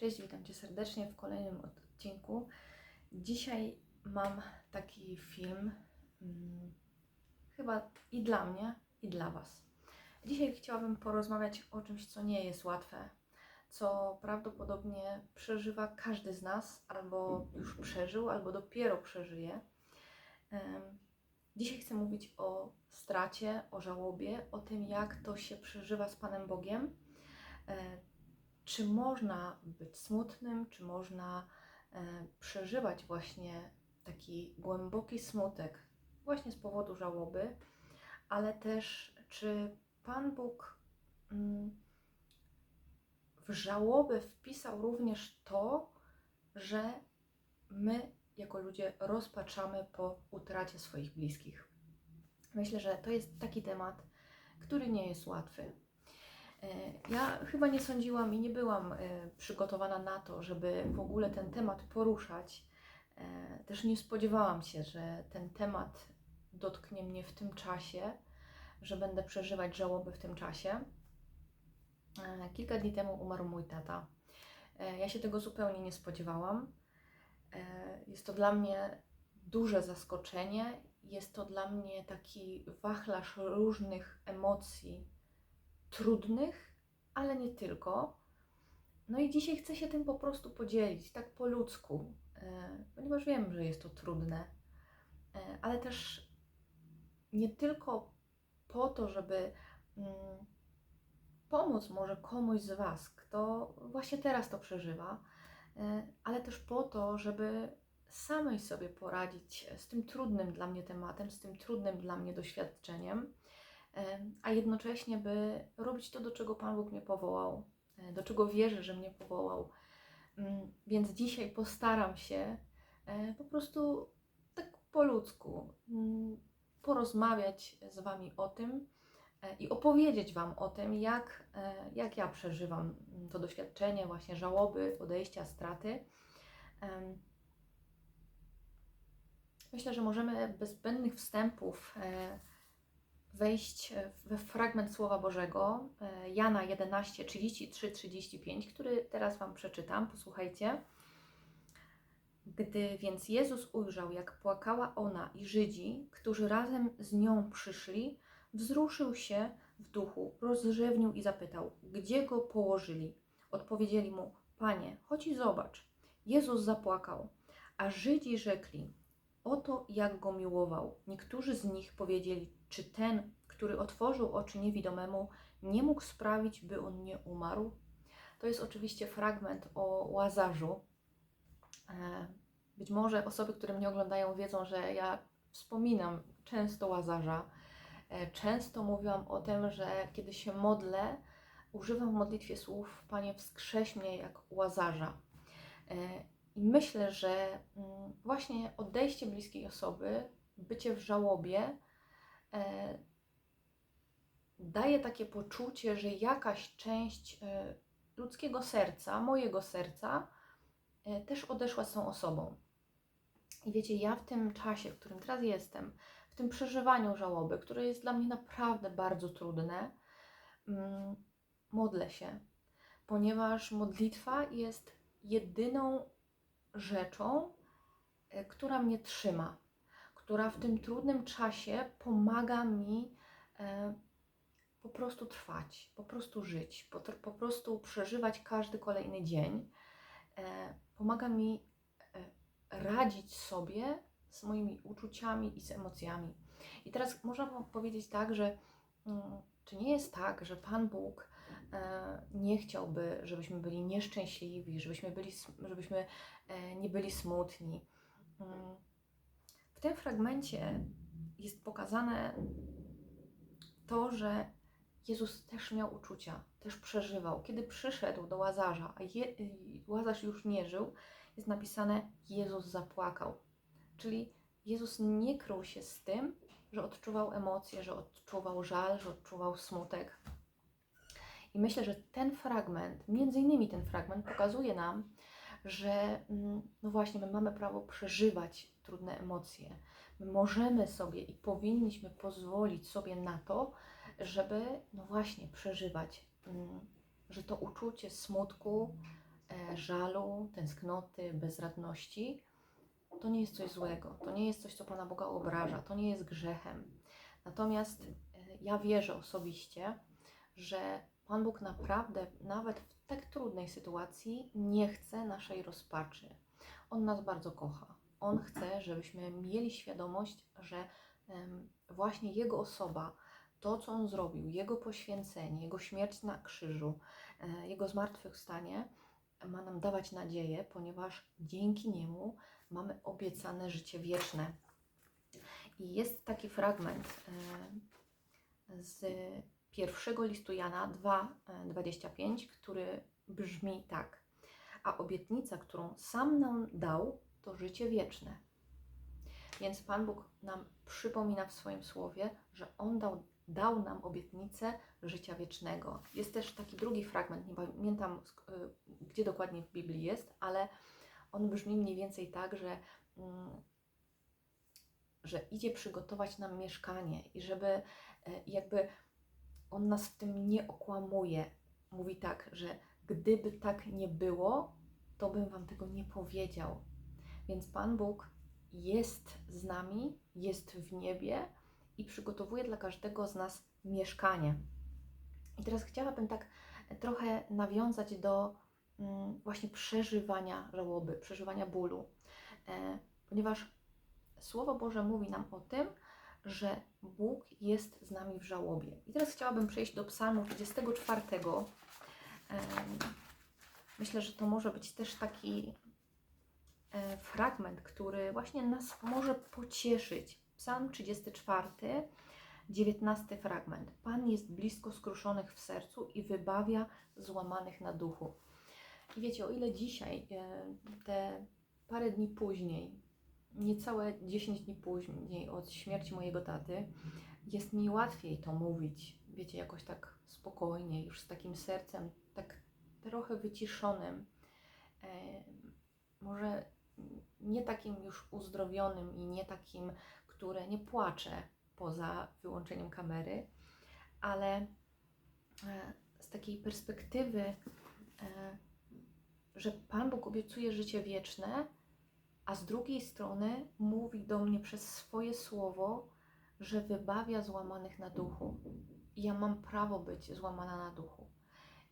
Cześć, witam Cię serdecznie w kolejnym odcinku. Dzisiaj mam taki film, hmm, chyba i dla mnie, i dla Was. Dzisiaj chciałabym porozmawiać o czymś, co nie jest łatwe, co prawdopodobnie przeżywa każdy z nas, albo już przeżył, albo dopiero przeżyje. Em, Dzisiaj chcę mówić o stracie, o żałobie, o tym, jak to się przeżywa z Panem Bogiem. Czy można być smutnym, czy można e, przeżywać właśnie taki głęboki smutek właśnie z powodu żałoby, ale też czy Pan Bóg mm, w żałobę wpisał również to, że my jako ludzie rozpaczamy po utracie swoich bliskich. Myślę, że to jest taki temat, który nie jest łatwy. E, Ja chyba nie sądziłam i nie byłam e, przygotowana na to, żeby w ogóle ten temat poruszać. E, Też nie spodziewałam się, że ten temat dotknie mnie w tym czasie, że będę przeżywać żałobę w tym czasie. Kilka dni temu umarł mój tata. Ja się tego zupełnie nie spodziewałam. Jest to dla mnie duże zaskoczenie. Jest to dla mnie taki wachlarz różnych emocji, trudnych, ale nie tylko. No i dzisiaj chcę się tym po prostu podzielić, tak po ludzku, e, ponieważ wiem, że jest to trudne, e, ale też nie tylko po to, żeby mm, pomóc może komuś z Was, kto właśnie teraz to przeżywa, e, ale też po to, żeby samej sobie poradzić z tym trudnym dla mnie tematem, z tym trudnym dla mnie doświadczeniem, a jednocześnie, by robić to, do czego Pan Bóg mnie powołał, e, do czego wierzę, że mnie powołał. Mm, Więc dzisiaj postaram się e, po prostu tak po ludzku mm, porozmawiać z Wami o tym e, i opowiedzieć Wam o tym, jak, jak ja przeżywam mm, to doświadczenie właśnie żałoby, odejścia, straty. Myślę, że możemy bez zbędnych wstępów wejść we fragment Słowa Bożego, e, Jana 11, 33, 35, który teraz Wam przeczytam. Posłuchajcie. Gdy więc Jezus ujrzał, jak płakała ona i Żydzi, którzy razem z nią przyszli, wzruszył się w duchu, rozrzewnił i zapytał, gdzie go położyli. Odpowiedzieli mu, Panie, chodź i zobacz. Jezus zapłakał, a Żydzi rzekli, oto jak go miłował. Niektórzy z nich powiedzieli, czy ten, który otworzył oczy niewidomemu, nie mógł sprawić, by on nie umarł? To jest oczywiście fragment o Łazarzu. E, Być może osoby, które mnie oglądają, wiedzą, że ja wspominam często Łazarza. E, Często mówiłam o tym, że kiedy się modlę, używam w modlitwie słów Panie wskrześ mnie jak Łazarza. E, I myślę, że mm, właśnie odejście bliskiej osoby, bycie w żałobie, daje takie poczucie, że jakaś część e, ludzkiego serca, mojego serca, e, też odeszła z tą osobą. I wiecie, ja w tym czasie, w którym teraz jestem, w tym przeżywaniu żałoby, które jest dla mnie naprawdę bardzo trudne, mm, modlę się, ponieważ modlitwa jest jedyną rzeczą, e, która mnie trzyma, która w tym trudnym czasie pomaga mi e, po prostu trwać, po prostu żyć, po, po prostu przeżywać każdy kolejny dzień. E, pomaga mi e, radzić sobie z moimi uczuciami i z emocjami. I teraz można po- powiedzieć tak, że mm, czy nie jest tak, że Pan Bóg e, nie chciałby, żebyśmy byli nieszczęśliwi, żebyśmy, byli, żebyśmy e, nie byli smutni. W tym fragmencie jest pokazane to, że Jezus też miał uczucia, też przeżywał. Kiedy przyszedł do Łazarza, a Je- Łazarz już nie żył, jest napisane Jezus zapłakał. Czyli Jezus nie krył się z tym, że odczuwał emocje, że odczuwał żal, że odczuwał smutek. I myślę, że ten fragment, między innymi ten fragment, pokazuje nam, że mm, no właśnie, my mamy prawo przeżywać trudne emocje. My możemy sobie i powinniśmy pozwolić sobie na to, żeby no właśnie przeżywać, mm, że to uczucie smutku, e, żalu, tęsknoty, bezradności, to nie jest coś złego. To nie jest coś, co Pana Boga obraża. To nie jest grzechem. Natomiast e, ja wierzę osobiście, że Pan Bóg naprawdę, nawet w tak trudnej sytuacji, nie chce naszej rozpaczy. On nas bardzo kocha. On chce, żebyśmy mieli świadomość, że właśnie Jego osoba, to co On zrobił, Jego poświęcenie, Jego śmierć na krzyżu, e, Jego zmartwychwstanie ma nam dawać nadzieję, ponieważ dzięki Niemu mamy obiecane życie wieczne. I jest taki fragment e, z pierwszego listu Jana 2:25, który brzmi tak: A obietnica, którą sam nam dał, to życie wieczne. Więc Pan Bóg nam przypomina w swoim słowie, że On dał, dał nam obietnicę życia wiecznego. Jest też taki drugi fragment, nie pamiętam y, gdzie dokładnie w Biblii jest, ale on brzmi mniej więcej tak, że, mm, że idzie przygotować nam mieszkanie i żeby e, jakby on nas w tym nie okłamuje. Mówi tak, że gdyby tak nie było, to bym Wam tego nie powiedział. Więc Pan Bóg jest z nami, jest w niebie i przygotowuje dla każdego z nas mieszkanie. I teraz chciałabym tak trochę nawiązać do mm, właśnie przeżywania żałoby, przeżywania bólu, e, ponieważ Słowo Boże mówi nam o tym, że Bóg jest z nami w żałobie. I teraz chciałabym przejść do Psalmu 24. Em, Myślę, że to może być też taki e, fragment, który właśnie nas może pocieszyć. Psalm 34, 19 fragment. Pan jest blisko skruszonych w sercu i wybawia złamanych na duchu. I wiecie, o ile dzisiaj, e, te parę dni później, niecałe 10 dni później od śmierci mojego taty, jest mi łatwiej to mówić, wiecie, jakoś tak spokojnie, już z takim sercem, tak trochę wyciszonym. E, może nie takim już uzdrowionym i nie takim, które nie płacze poza wyłączeniem kamery, ale e, z takiej perspektywy, e, że Pan Bóg obiecuje życie wieczne, a z drugiej strony mówi do mnie przez swoje słowo, że wybawia złamanych na duchu. I ja mam prawo być złamana na duchu.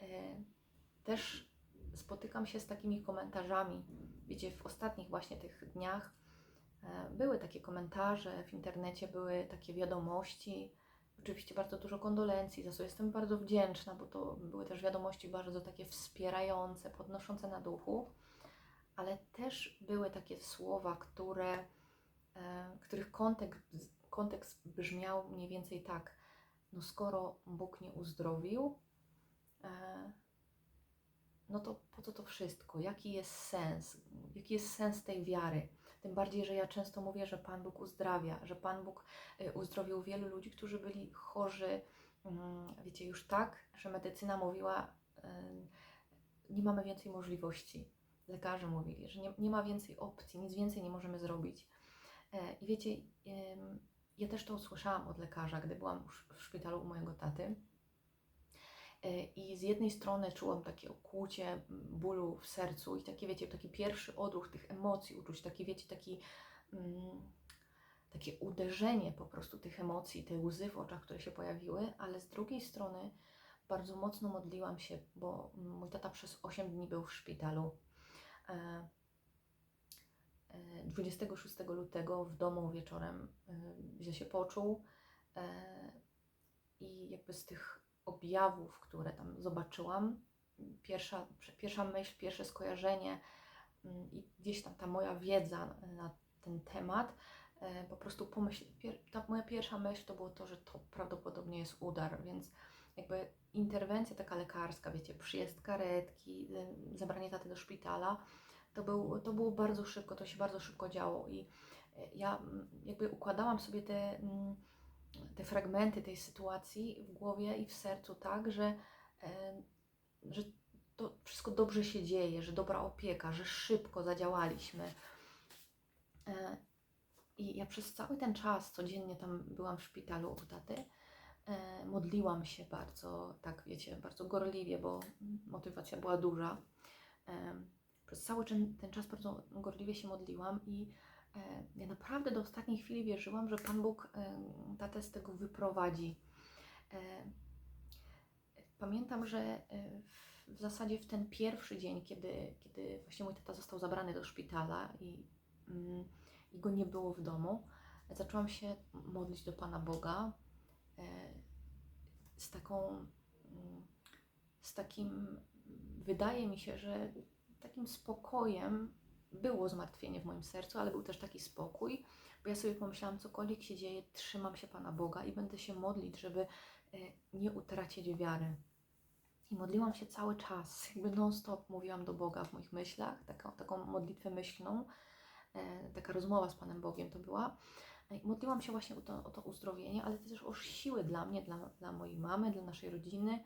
E, Też spotykam się z takimi komentarzami. Wiecie, w ostatnich właśnie tych dniach e, były takie komentarze w internecie, były takie wiadomości. Oczywiście bardzo dużo kondolencji, za co jestem bardzo wdzięczna, bo to były też wiadomości bardzo takie wspierające, podnoszące na duchu, ale też były takie słowa, które, e, których kontekst, kontekst brzmiał mniej więcej tak: No, skoro Bóg nie uzdrowił, e, no to po co to wszystko? Jaki jest sens? Jaki jest sens tej wiary? Tym bardziej, że ja często mówię, że Pan Bóg uzdrawia, że Pan Bóg y, uzdrowił wielu ludzi, którzy byli chorzy, mm, wiecie, już tak, że medycyna mówiła, nie mamy więcej możliwości. Lekarze mówili, że nie, nie ma więcej opcji, nic więcej nie możemy zrobić. E, I wiecie, ja też to usłyszałam od lekarza, gdy byłam już w szpitalu u mojego taty. E, I z jednej strony czułam takie okłucie bólu w sercu i takie, wiecie, taki pierwszy odruch tych emocji uczuć, taki, wiecie, taki, mm, takie uderzenie po prostu tych emocji, te łzy w oczach, które się pojawiły, ale z drugiej strony bardzo mocno modliłam się, bo mój tata przez 8 dni był w szpitalu. E, e, 26 lutego w domu wieczorem e, źle się poczuł e, i jakby z tych objawów, które tam zobaczyłam, pierwsza, pierwsza myśl, pierwsze skojarzenie mm, i gdzieś tam ta moja wiedza na ten temat, e, po prostu pomyśl, ta moja pierwsza myśl to było to, że to prawdopodobnie jest udar, więc jakby interwencja taka lekarska, wiecie, przyjazd karetki, e, zabranie taty do szpitala, to, był, to było bardzo szybko, to się bardzo szybko działo i e, ja jakby układałam sobie te mm, te fragmenty tej sytuacji w głowie i w sercu tak, że, e, że to wszystko dobrze się dzieje, że dobra opieka, że szybko zadziałaliśmy. I ja przez cały ten czas codziennie tam byłam w szpitalu u taty. E, Modliłam się bardzo, tak wiecie, bardzo gorliwie, bo motywacja była duża. em, przez cały ten, czas bardzo gorliwie się modliłam i e, ja naprawdę do ostatniej chwili wierzyłam, że Pan Bóg e, tatę z tego wyprowadzi. E, Pamiętam, że e, w, zasadzie w ten pierwszy dzień, kiedy, kiedy właśnie mój tata został zabrany do szpitala i, mm, i go nie było w domu, zaczęłam się modlić do Pana Boga e, z taką, mm, z takim, wydaje mi się, że takim spokojem było zmartwienie w moim sercu, ale był też taki spokój, bo ja sobie pomyślałam, cokolwiek się dzieje, trzymam się Pana Boga i będę się modlić, żeby e, nie utracić wiary. I modliłam się cały czas, jakby non-stop mówiłam do Boga w moich myślach, taką, taką modlitwę myślną, e, taka rozmowa z Panem Bogiem to była. Modliłam się właśnie o to, o to uzdrowienie, ale też o siłę dla mnie, dla, dla mojej mamy, dla naszej rodziny,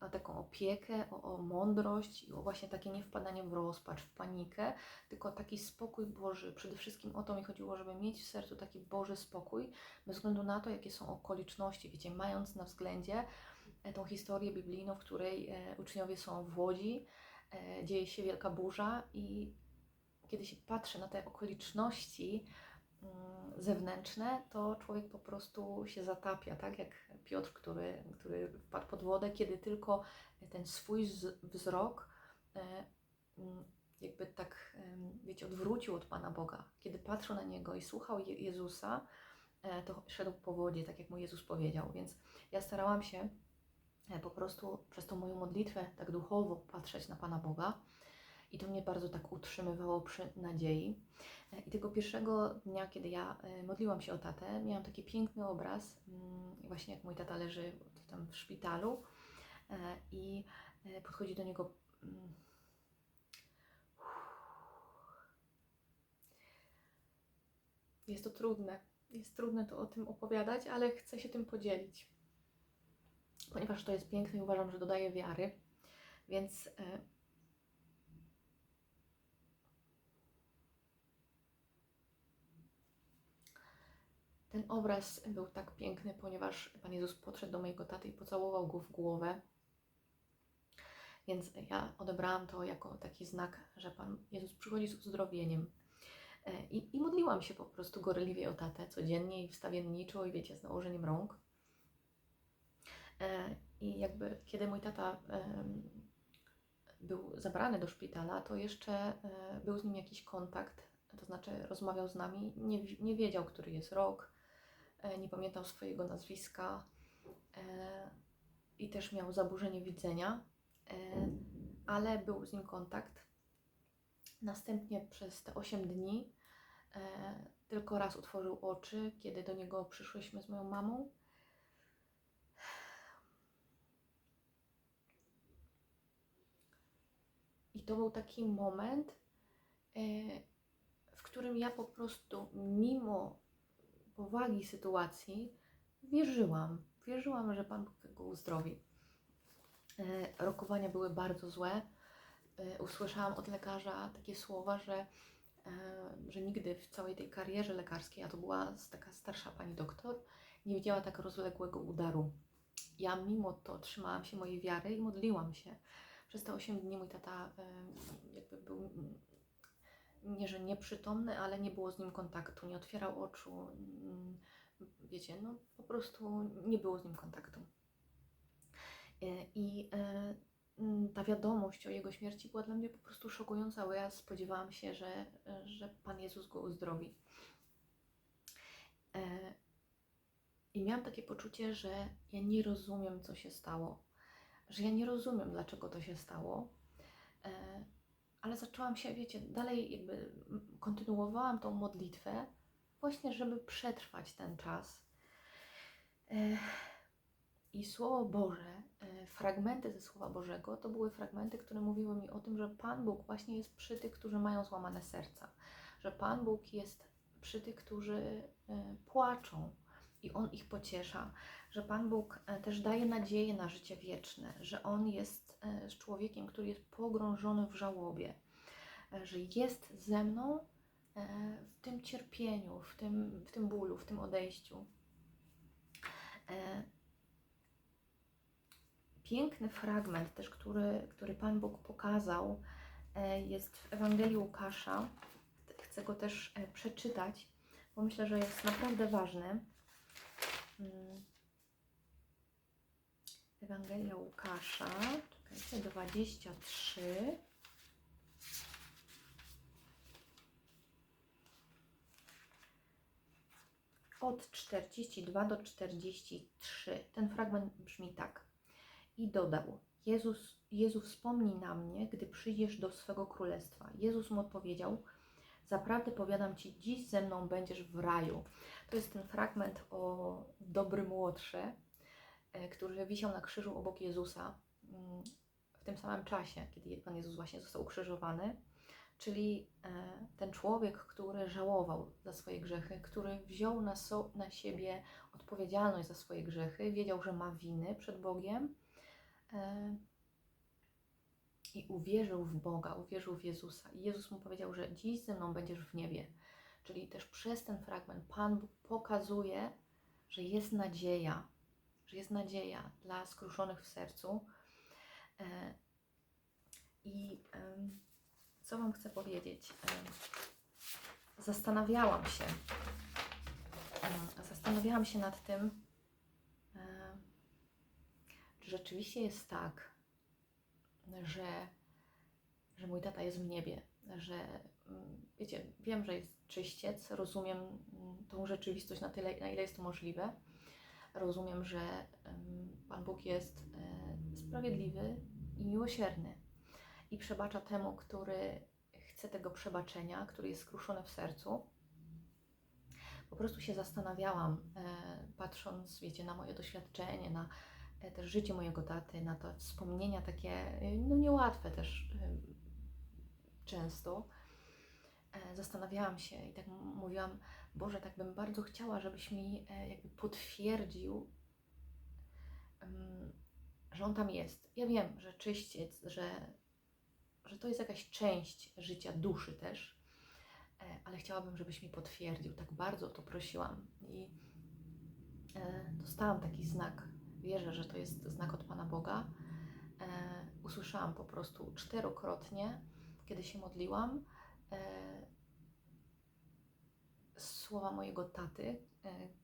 o taką opiekę, o, o mądrość i o właśnie takie nie wpadanie w rozpacz, w panikę, tylko taki spokój Boży. Przede wszystkim o to mi chodziło, żeby mieć w sercu taki Boży spokój, bez względu na to, jakie są okoliczności, wiecie, mając na względzie e, tą historię biblijną, w której e, uczniowie są w łodzi, e, dzieje się wielka burza i kiedy się patrzy na te okoliczności zewnętrzne, to człowiek po prostu się zatapia, tak jak Piotr, który, który wpadł pod wodę, kiedy tylko ten swój wzrok e, mm, jakby tak, wiecie, odwrócił od Pana Boga. Kiedy patrzył na Niego i słuchał Je- Jezusa, e, to szedł po wodzie, tak jak mu Jezus powiedział. Więc ja starałam się e, po prostu przez tą moją modlitwę tak duchowo patrzeć na Pana Boga. I to mnie bardzo tak utrzymywało przy nadziei. E, I tego pierwszego dnia, kiedy ja e, modliłam się o tatę, miałam taki piękny obraz, mm, właśnie jak mój tata leży tam w szpitalu e, i podchodzi do niego. mm, Jest to trudne. Jest trudne to o tym opowiadać, ale chcę się tym podzielić. Ponieważ to jest piękne i uważam, że dodaje wiary. Więc Ten obraz był tak piękny, ponieważ Pan Jezus podszedł do mojego taty i pocałował go w głowę. Więc ja odebrałam to jako taki znak, że Pan Jezus przychodzi z uzdrowieniem. E, I, I modliłam się po prostu gorliwie o tatę codziennie i wstawienniczo i wiecie, z nałożeniem rąk. E, I jakby kiedy mój tata był zabrany do szpitala, to jeszcze e, był z nim jakiś kontakt, to znaczy rozmawiał z nami, nie, nie wiedział, który jest rok, nie pamiętał swojego nazwiska e, i też miał zaburzenie widzenia, e, ale był z nim kontakt. Następnie przez te 8 dni e, tylko raz otworzył oczy, kiedy do niego przyszłyśmy z moją mamą. I to był taki moment, e, w którym ja po prostu, mimo powagi sytuacji, wierzyłam. Wierzyłam, że Pan Bóg go uzdrowi. E, Rokowania były bardzo złe. E, Usłyszałam od lekarza takie słowa, że, e, że nigdy w całej tej karierze lekarskiej, a to była taka starsza pani doktor, nie widziała tak rozległego udaru. Ja mimo to trzymałam się mojej wiary i modliłam się. Przez te 8 dni mój tata jakby był nie, że nieprzytomny, ale nie było z nim kontaktu, nie otwierał oczu. mm, Wiecie, no po prostu nie było z nim kontaktu. E, I e, mm, ta wiadomość o jego śmierci była dla mnie po prostu szokująca, bo ja spodziewałam się, że, że Pan Jezus go uzdrowi. E, I miałam takie poczucie, że ja nie rozumiem, co się stało, że ja nie rozumiem, dlaczego to się stało. Ale zaczęłam się, wiecie, dalej jakby kontynuowałam tą modlitwę, właśnie żeby przetrwać ten czas. I Słowo Boże, e, fragmenty ze Słowa Bożego, to były fragmenty, które mówiły mi o tym, że Pan Bóg właśnie jest przy tych, którzy mają złamane serca, że Pan Bóg jest przy tych, którzy e, płaczą i On ich pociesza, że Pan Bóg e, też daje nadzieję na życie wieczne, że On jest e, z człowiekiem, który jest pogrążony w żałobie, e, że jest ze mną e, w tym cierpieniu, w tym, w tym bólu, w tym odejściu. Piękny fragment też, który, który Pan Bóg pokazał jest w Ewangelii Łukasza. Chcę go też przeczytać, bo myślę, że jest naprawdę ważny. Mm. Ewangelia Łukasza, czekajcie, 23. Od 42 do 43. Ten fragment brzmi tak. I dodał: Jezus, Jezu, wspomnij na mnie, gdy przyjdziesz do swego królestwa. Jezus mu odpowiedział: Zaprawdę powiadam ci, dziś ze mną będziesz w raju. To jest ten fragment o dobrym łotrze, e, który wisiał na krzyżu obok Jezusa w tym samym czasie, kiedy Pan Jezus właśnie został ukrzyżowany. Czyli e, ten człowiek, który żałował za swoje grzechy, który wziął na, so, na siebie odpowiedzialność za swoje grzechy, wiedział, że ma winy przed Bogiem e, i uwierzył w Boga, uwierzył w Jezusa. I Jezus mu powiedział, że dziś ze mną będziesz w niebie. Czyli też przez ten fragment Pan Bóg pokazuje, że jest nadzieja, że jest nadzieja dla skruszonych w sercu. E, I co Wam chcę powiedzieć? Zastanawiałam się, zastanawiałam się nad tym, czy rzeczywiście jest tak, że, że mój tata jest w niebie, że mm, wiecie, wiem, że jest czyściec, rozumiem mm, tą rzeczywistość na tyle, na ile jest to możliwe. Rozumiem, że Pan Bóg jest e, sprawiedliwy i miłosierny i przebacza temu, który chce tego przebaczenia, który jest skruszony w sercu. Po prostu się zastanawiałam, e, patrząc, wiecie, na moje doświadczenie, na e, też życie mojego taty, na te wspomnienia takie, e, no niełatwe też często. Zastanawiałam się i tak mówiłam, Boże, tak bym bardzo chciała, żebyś mi jakby potwierdził, że On tam jest. Ja wiem, że czyściec, że że to jest jakaś część życia duszy też, e, ale chciałabym, żebyś mi potwierdził. Tak bardzo o to prosiłam i e, dostałam taki znak. Wierzę, że to jest znak od Pana Boga. E, usłyszałam po prostu czterokrotnie, kiedy się modliłam, słowa mojego taty,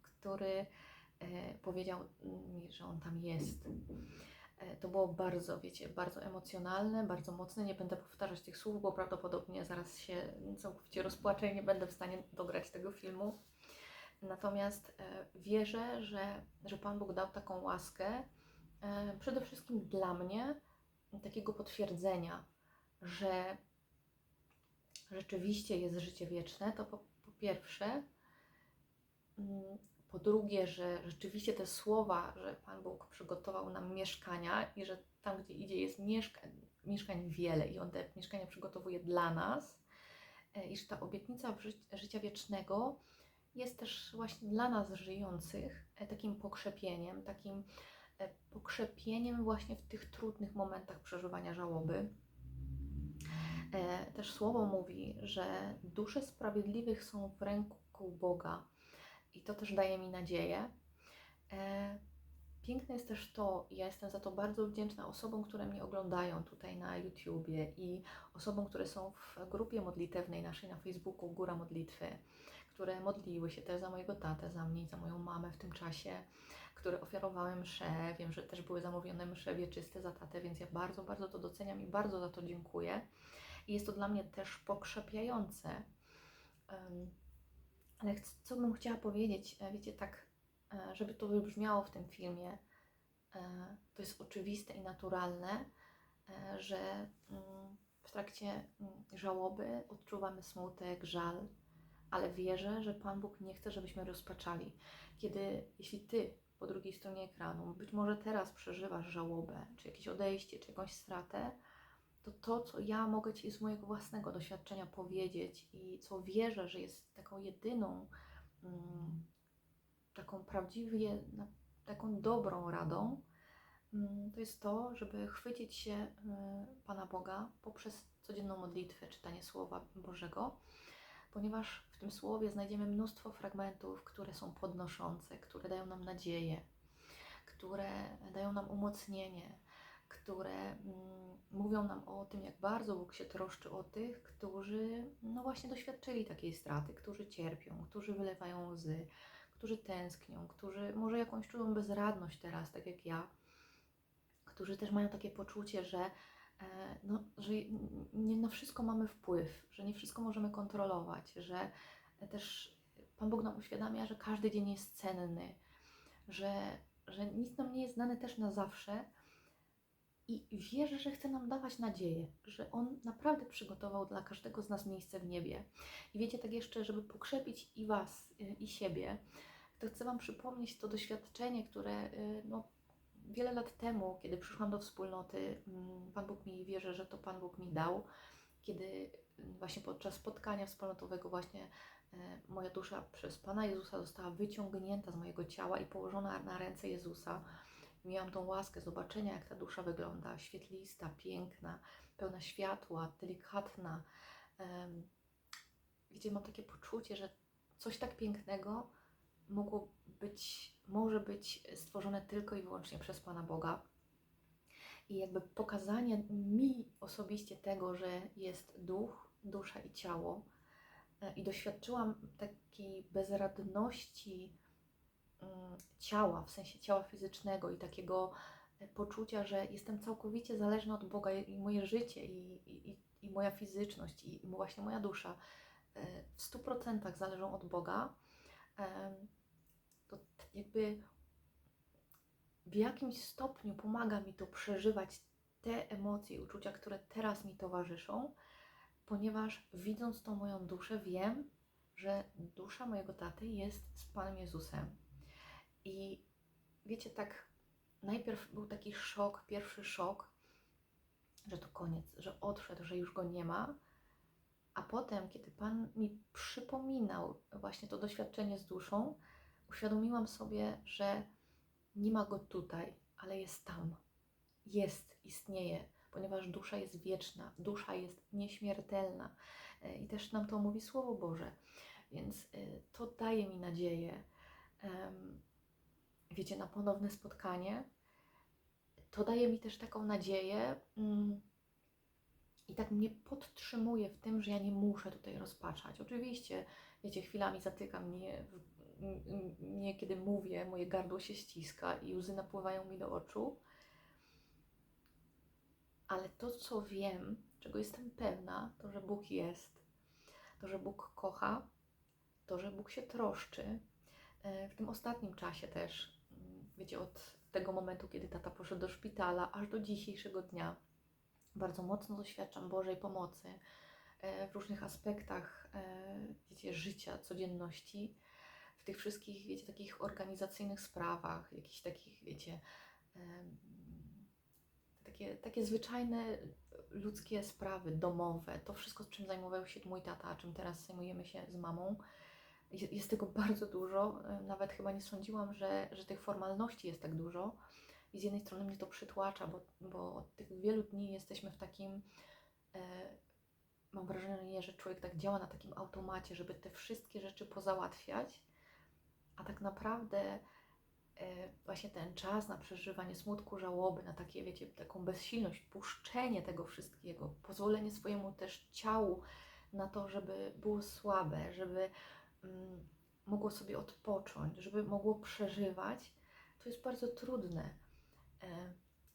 który powiedział mi, że on tam jest. E, to było bardzo, wiecie, bardzo emocjonalne, bardzo mocne. Nie będę powtarzać tych słów, bo prawdopodobnie zaraz się całkowicie rozpłaczę i nie będę w stanie dograć tego filmu. Natomiast e, wierzę, że, że Pan Bóg dał taką łaskę, e, przede wszystkim dla mnie, takiego potwierdzenia, że rzeczywiście jest życie wieczne. To po, po pierwsze. Po drugie, że rzeczywiście te słowa, że Pan Bóg przygotował nam mieszkania i że tam, gdzie idzie, jest mieszkań, mieszkań wiele i On te mieszkania przygotowuje dla nas, e, i że ta obietnica ży życia wiecznego jest też właśnie dla nas żyjących e, takim pokrzepieniem, takim e, pokrzepieniem właśnie w tych trudnych momentach przeżywania żałoby. Też słowo mówi, że dusze sprawiedliwych są w ręku Boga i to też daje mi nadzieję. E, piękne jest też to, ja jestem za to bardzo wdzięczna osobom, które mnie oglądają tutaj na YouTubie i osobom, które są w grupie modlitewnej naszej na Facebooku Góra Modlitwy, które modliły się też za mojego tatę, za mnie za moją mamę w tym czasie, które ofiarowały msze. Wiem, że też były zamówione msze wieczyste za tatę, więc ja bardzo, bardzo to doceniam i bardzo za to dziękuję. I jest to dla mnie też pokrzepiające. Um, ale co bym chciała powiedzieć, e, wiecie, tak, e, żeby to wybrzmiało w tym filmie, e, to jest oczywiste i naturalne, że mm, w trakcie mm, żałoby odczuwamy smutek, żal, ale wierzę, że Pan Bóg nie chce, żebyśmy rozpaczali. Kiedy, jeśli Ty po drugiej stronie ekranu, być może teraz przeżywasz żałobę, czy jakieś odejście, czy jakąś stratę, to to, co ja mogę Ci z mojego własnego doświadczenia powiedzieć i co wierzę, że jest taką jedyną, mm, taką prawdziwie, taką dobrą radą, mm, to jest to, żeby chwycić się y, Pana Boga poprzez codzienną modlitwę, czytanie Słowa Bożego, ponieważ w tym Słowie znajdziemy mnóstwo fragmentów, które są podnoszące, które dają nam nadzieję, które dają nam umocnienie, które mm, mówią nam o tym, jak bardzo Bóg się troszczy o tych, którzy no właśnie doświadczyli takiej straty, którzy cierpią, którzy wylewają łzy, którzy tęsknią, którzy może jakąś czują bezradność teraz, tak jak ja, którzy też mają takie poczucie, że, e, no, że nie na wszystko mamy wpływ, że nie wszystko możemy kontrolować, że też Pan Bóg nam uświadamia, że każdy dzień jest cenny, że, że nic nam nie jest znane też na zawsze. I wierzę, że chce nam dawać nadzieję, że On naprawdę przygotował dla każdego z nas miejsce w niebie. I wiecie, tak jeszcze, żeby pokrzepić i Was, y, i siebie, to chcę Wam przypomnieć to doświadczenie, które y, no, wiele lat temu, kiedy przyszłam do wspólnoty, mm, Pan Bóg mi wierzę, że to Pan Bóg mi dał, kiedy y, właśnie podczas spotkania wspólnotowego właśnie E, moja dusza przez Pana Jezusa została wyciągnięta z mojego ciała i położona na ręce Jezusa. Miałam tą łaskę zobaczenia, jak ta dusza wygląda, świetlista, piękna, pełna światła, delikatna. Wiecie, mam takie poczucie, że coś tak pięknego mogło być, może być stworzone tylko i wyłącznie przez Pana Boga. I jakby pokazanie mi osobiście tego, że jest duch, dusza i ciało, E, i doświadczyłam takiej bezradności ciała, w sensie ciała fizycznego i takiego e, poczucia, że jestem całkowicie zależna od Boga i moje życie, i, i, i moja fizyczność, i właśnie moja dusza e, w stu procentach zależą od Boga, to jakby w jakimś stopniu pomaga mi to przeżywać te emocje i uczucia, które teraz mi towarzyszą, ponieważ widząc tą moją duszę, wiem, że dusza mojego taty jest z Panem Jezusem. I wiecie, tak najpierw był taki szok, pierwszy szok, że to koniec, że odszedł, że już go nie ma. A potem, kiedy Pan mi przypominał właśnie to doświadczenie z duszą, uświadomiłam sobie, że nie ma go tutaj, ale jest tam. Jest, istnieje ponieważ dusza jest wieczna, dusza jest nieśmiertelna. E, I też nam to mówi Słowo Boże. Więc e, to daje mi nadzieję, wiecie, na ponowne spotkanie. To daje mi też taką nadzieję mm, i tak mnie podtrzymuje w tym, że ja nie muszę tutaj rozpaczać. Oczywiście, wiecie, chwilami zatyka mnie, mnie kiedy mówię, moje gardło się ściska i łzy napływają mi do oczu ale to, co wiem, czego jestem pewna, to, że Bóg jest, to, że Bóg kocha, to, że Bóg się troszczy. E, w tym ostatnim czasie też, wiecie, od tego momentu, kiedy tata poszedł do szpitala, aż do dzisiejszego dnia, bardzo mocno doświadczam Bożej pomocy e, w różnych aspektach, e, wiecie, życia, codzienności, w tych wszystkich, wiecie, takich organizacyjnych sprawach, jakichś takich, wiecie, takie, takie zwyczajne ludzkie sprawy domowe, to wszystko, czym zajmował się mój tata, czym teraz zajmujemy się z mamą, jest tego bardzo dużo. Nawet chyba nie sądziłam, że, że tych formalności jest tak dużo. I z jednej strony mnie to przytłacza, bo, bo od tych wielu dni jesteśmy w takim. E, mam wrażenie, że człowiek tak działa na takim automacie, żeby te wszystkie rzeczy pozałatwiać, a tak naprawdę E, właśnie ten czas na przeżywanie smutku, żałoby, na takie, wiecie, taką bezsilność, puszczenie tego wszystkiego, pozwolenie swojemu też ciału na to, żeby było słabe, żeby mogło sobie odpocząć, żeby mogło przeżywać, to jest bardzo trudne. E,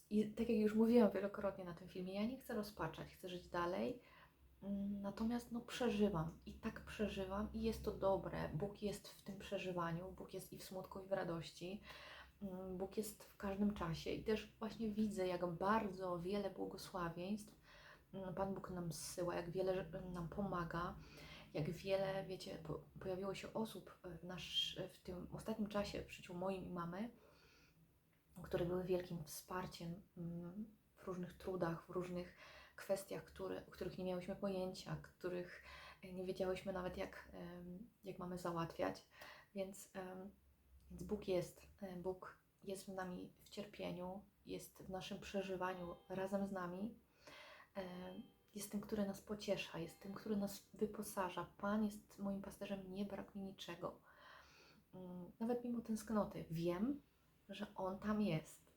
I tak jak już mówiłam wielokrotnie na tym filmie, ja nie chcę rozpaczać, chcę żyć dalej, mm, Natomiast no, przeżywam i tak przeżywam, i jest to dobre. Bóg jest w tym przeżywaniu, Bóg jest i w smutku, i w radości. Mm, Bóg jest w każdym czasie i też właśnie widzę, jak bardzo wiele błogosławieństw mm, Pan Bóg nam zsyła, jak wiele nam pomaga, jak wiele, wiecie, pojawiło się osób w, nasz, w tym ostatnim czasie w życiu moim i mamy, które były wielkim wsparciem mm, w różnych trudach, w różnych kwestiach, które, o których nie miałyśmy pojęcia, których nie wiedziałyśmy nawet, jak, jak mamy załatwiać. Więc więc Bóg jest. E, Bóg jest z nami w cierpieniu, jest w naszym przeżywaniu razem z nami. Jest tym, który nas pociesza, jest tym, który nas wyposaża. Pan jest moim pasterzem, nie brak mi niczego. Mm, nawet mimo tęsknoty, wiem, że On tam jest.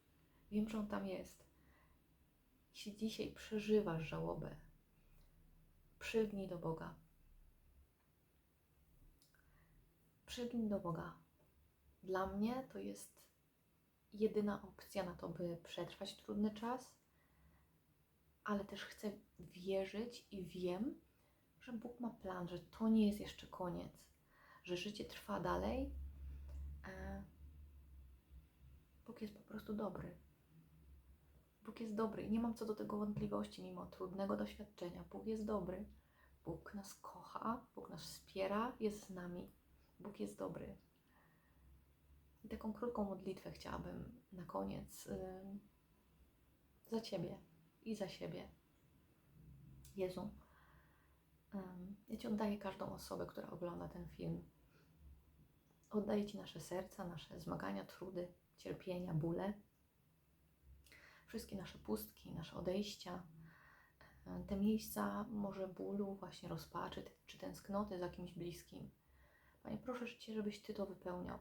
Wiem, że On tam jest. Jeśli dzisiaj przeżywasz żałobę, przylgnij do Boga. Przylgnij do Boga. Dla mnie to jest jedyna opcja na to, by przetrwać trudny czas, ale też chcę wierzyć i wiem, że Bóg ma plan, że to nie jest jeszcze koniec, że życie trwa dalej. E, Bóg jest po prostu dobry. Bóg jest dobry i nie mam co do tego wątpliwości, mimo trudnego doświadczenia. Bóg jest dobry. Bóg nas kocha, Bóg nas wspiera, jest z nami. Bóg jest dobry. I taką krótką modlitwę chciałabym na koniec y, za Ciebie i za siebie. Jezu, ja Ci oddaję każdą osobę, która ogląda ten film. Oddaję Ci nasze serca, nasze zmagania, trudy, cierpienia, bóle, wszystkie nasze pustki, nasze odejścia, te miejsca może bólu, właśnie rozpaczy czy tęsknoty za kimś bliskim. Panie, proszę Cię, żebyś Ty to wypełniał,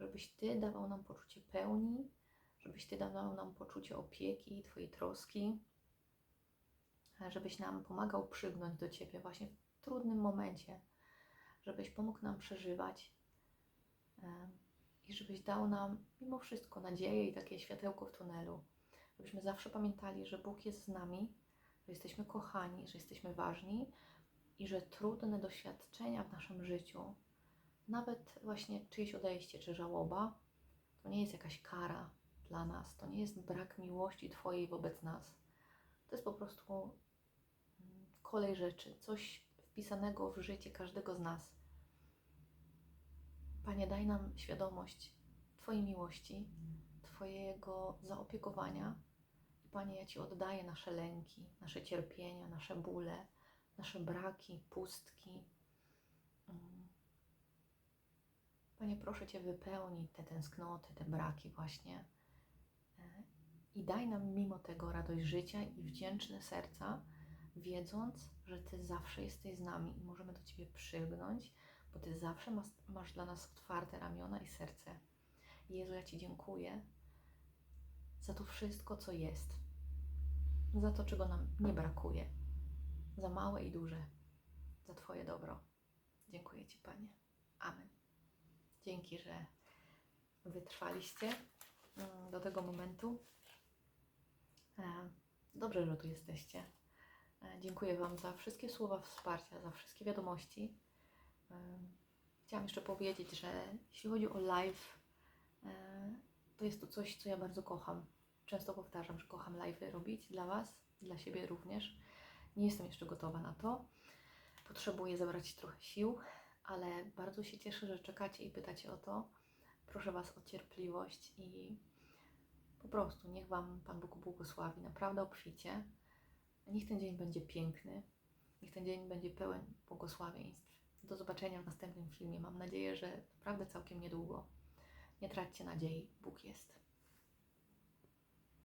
żebyś Ty dawał nam poczucie pełni, żebyś Ty dawał nam poczucie opieki, Twojej troski, żebyś nam pomagał przygnąć do Ciebie właśnie w trudnym momencie, żebyś pomógł nam przeżywać i żebyś dał nam mimo wszystko nadzieję i takie światełko w tunelu, żebyśmy zawsze pamiętali, że Bóg jest z nami, że jesteśmy kochani, że jesteśmy ważni i że trudne doświadczenia w naszym życiu, nawet właśnie czyjeś odejście czy żałoba, to nie jest jakaś kara dla nas, to nie jest brak miłości Twojej wobec nas. To jest po prostu mm, kolej rzeczy, coś wpisanego w życie każdego z nas. Panie, daj nam świadomość Twojej miłości, Twojego zaopiekowania. Panie, ja Ci oddaję nasze lęki, nasze cierpienia, nasze bóle, nasze braki, pustki. Mm. Panie, proszę Cię, wypełnij te tęsknoty, te braki właśnie. I daj nam mimo tego radość życia i wdzięczne serca, wiedząc, że Ty zawsze jesteś z nami i możemy do Ciebie przylgnąć, bo Ty zawsze masz, masz dla nas otwarte ramiona i serce. Jezu, ja Ci dziękuję za to wszystko, co jest, za to, czego nam nie brakuje, za małe i duże, za Twoje dobro. Dziękuję Ci, Panie. Amen. Dzięki, że wytrwaliście mm, do tego momentu. E, Dobrze, że tu jesteście. E, Dziękuję Wam za wszystkie słowa wsparcia, za wszystkie wiadomości. E, Chciałam jeszcze powiedzieć, że jeśli chodzi o live, to jest to coś, co ja bardzo kocham. Często powtarzam, że kocham live robić dla Was, dla siebie również. Nie jestem jeszcze gotowa na to. Potrzebuję zebrać trochę sił, ale bardzo się cieszę, że czekacie i pytacie o to. Proszę Was o cierpliwość i po prostu niech Wam Pan Bóg błogosławi naprawdę obficie. Niech ten dzień będzie piękny. Niech ten dzień będzie pełen błogosławieństw. Do zobaczenia w następnym filmie. Mam nadzieję, że naprawdę całkiem niedługo. Nie traćcie nadziei. Bóg jest.